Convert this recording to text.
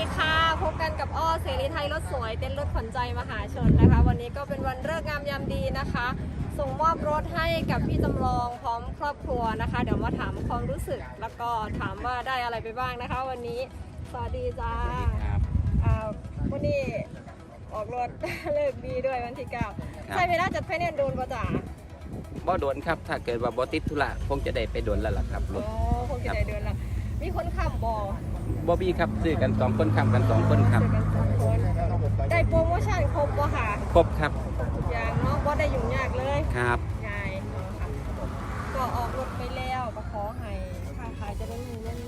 ดีค่ะ พบกันกับอ้อเสรีไทยรถสวย เต้นรถขวัญใจมหาชนนะคะ วันนี้ก็เป็นวันเลิกษ์งามยามดีนะคะ ส่งมอบรถให้กับพี่จำลองพร้อมครอบครัวนะคะ เดี๋ยวมาถามความรู้สึกแล้วก็ถามว่าได้อะไรไปบ้างนะคะ วันนี้สวัสดีจ้าครับอ่าวันนี้ออกรถ เลิกดีด้วยวันที่เก้าใช่เวลาจัดไฟแนนซ์โดนป่ะจ๋าบ่โดนครับ ถ้าเกิดว่าบ่ติดธุระคงจะได้ไปโดนแล้วล่ะครับรโอ้ถคงจะได้เดือนละมีคนขับบ อบ่มีครับซื้อกันสองคนขับกันสองคนครับเจอกันสองคนได้โปรโมชั่นครบป่ะค่ะ ครบครับทุกอย่างเนาะบ่ได้ยุ่งยากเลยครับง่ายเนาะค่ะก็ออกรถไปแล้วก็ขอให้ค้าขายเจะได้มีเงิน